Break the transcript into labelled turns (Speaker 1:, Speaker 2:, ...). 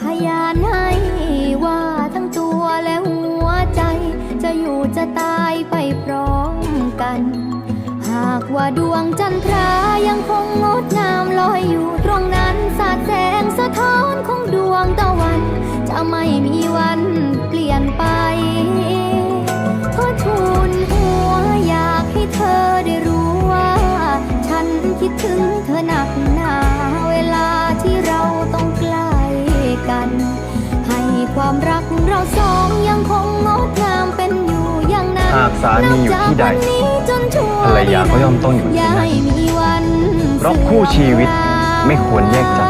Speaker 1: พยานให้ว่าทั้งตัวและหัวใจ จะอยู่จะตายไปพร้อมกัน หากว่าดวงจันทรายังคงงดงามลอยอยู่ตรงนั้นสาดแสงสะท้อนของดวงตะวัน จะไม่มีวันเปลี่ยนไป ความรักเราสองยังคงงดงามเป็นอยู่อย่างนั้น
Speaker 2: หากสามีอยู่ที่ใด
Speaker 1: นับจากวันนี้จนชั่ว
Speaker 2: ภรรยาก็ย่อมต้องอยู่ที่นั่น
Speaker 1: อย่าให้มีวัน
Speaker 2: เพราะคู่ชีวิตไม่ควรแยกจากกัน